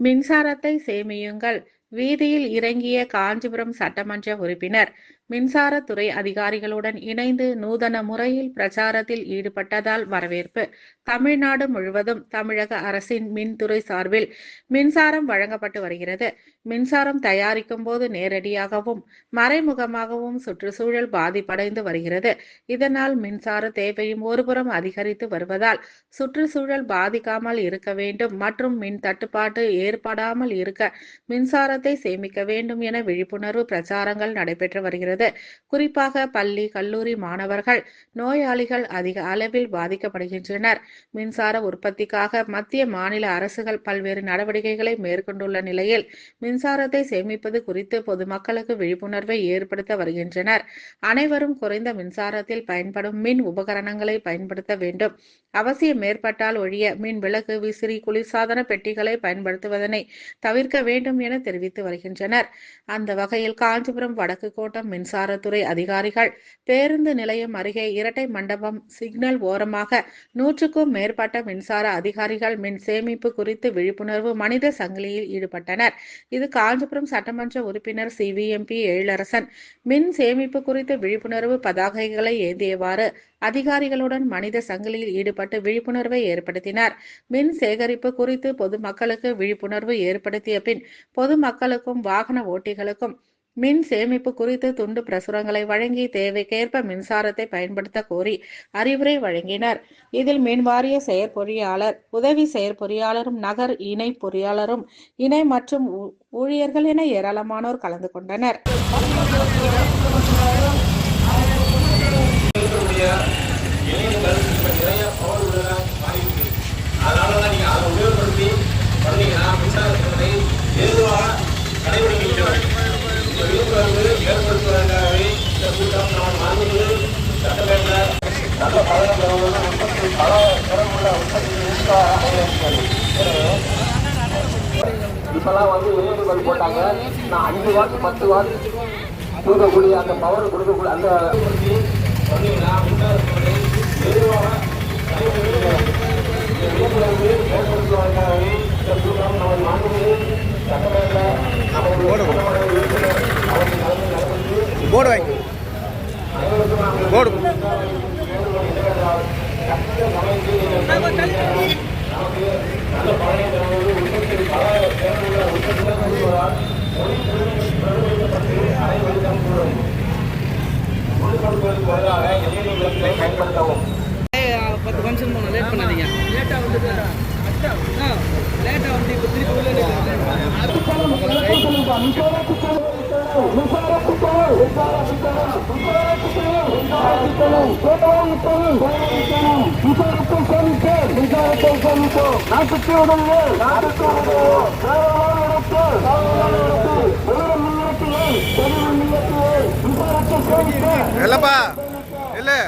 மின்சாரத்தை சேமியுங்கள். வீதியில் இறங்கிய காஞ்சிபுரம் சட்டமன்ற உறுப்பினர் மின்சாரத்துறை அதிகாரிகளுடன் இணைந்து நூதன முறையில் பிரச்சாரத்தில் ஈடுபட்டதால் வரவேற்பு. தமிழ்நாடு முழுவதும் தமிழக அரசின் மின்துறை சார்பில் மின்சாரம் வழங்கப்பட்டு வருகிறது. மின்சாரம் தயாரிக்கும் போது நேரடியாகவும் மறைமுகமாகவும் சுற்றுச்சூழல் பாதிப்படைந்து வருகிறது. இதனால் மின்சார தேவையும் ஒருபுறம் அதிகரித்து வருவதால் சுற்றுச்சூழல் பாதிக்காமல் இருக்க வேண்டும் மற்றும் மின் தட்டுப்பாடு ஏற்படாமல் இருக்க மின்சாரத்தை சேமிக்க வேண்டும் என விழிப்புணர்வு பிரச்சாரங்கள் நடைபெற்று வருகிறது. வருகிறது குறிப்பாக பள்ளி கல்லூரி மாணவர்கள் நோயாளிகள் அதிக அளவில் பாதிக்கப்படுகின்றனர். மின்சார உற்பத்திக்காக மத்திய மாநில அரசுகள் பல்வேறு நடவடிக்கைகளை மேற்கொண்டுள்ள நிலையில் மின்சாரத்தை சேமிப்பது குறித்து பொதுமக்களுக்கு விழிப்புணர்வை ஏற்படுத்த வருகின்றனர். அனைவரும் குறைந்த மின்சாரத்தில் பயன்படும் மின் உபகரணங்களை பயன்படுத்த வேண்டும். அவசியம் ஏற்பட்டால் ஒழிய மின் விளக்கு விசிறி குளிர்சாதன பெட்டிகளை பயன்படுத்துவதனை தவிர்க்க வேண்டும் என தெரிவித்து வருகின்றனர். அந்த வகையில் காஞ்சிபுரம் வடக்கு கோட்டம் மின்சாரத்துறை அதிகாரிகள் பேருந்து நிலையம் அருகே இரட்டை மண்டபம் சிக்னல் ஓரமாக நூற்றுக்கும் மேற்பட்ட மின்சார அதிகாரிகள் மின் சேமிப்பு குறித்து விழிப்புணர்வு மனித சங்கிலியில் ஈடுபட்டனர். இது காஞ்சிபுரம் சட்டமன்ற உறுப்பினர் சிவிஎம்பி எழிலரசன் மின் சேமிப்பு குறித்து விழிப்புணர்வு பதாகைகளை ஏந்தியவாறு அதிகாரிகளுடன் மனித சங்கிலியில் ஈடுபட்டு விழிப்புணர்வை ஏற்படுத்தினார். மின் சேகரிப்பு குறித்து பொதுமக்களுக்கு விழிப்புணர்வு ஏற்படுத்திய பின் பொதுமக்களுக்கும் வாகன ஓட்டிகளுக்கும் மின் சேமிப்பு குறித்து துண்டு பிரசுரங்களை வழங்கி தேவைக்கேற்ப மின்சாரத்தை பயன்படுத்த கோரி அறிவுரை வழங்கினர் இதில் மின் வாரிய செயற்பொறியாளர் உதவி செயற்பொறியாளரும் நகர் இணை பொறியாளரும் இணை மற்றும் ஊ- ஊழியர்கள் என ஏராளமானோர் கலந்து கொண்டனர் இப்பெல்லாம் வந்து பல்ப் போட்டாங்க. நான் அஞ்சு வாட் பத்து வாட் கொடுக்கக்கூடிய அந்த பவர் கொடுக்கக்கூடிய அந்த சொன்னீங்கன்னா மின்சாரத்துறை எதுவாக ஏற்படுத்துவதற்காகவே இந்த பயன்படுத்துவதற்கு பதிலாக எல்இடி விளக்குகளை பயன்படுத்தவும் பத்து ஃபங்க்ஷன் போனோம் லேட் பண்ணாதீங்க லேட்டாக வந்து லேட்டாக வந்து இப்போ திருப்பி உள்ளே நாட்டுக்கு உடனே நாட்டுக்கு உடனே ಎಲ್ಲಪ್ಪ ಎಲ್ಲೇ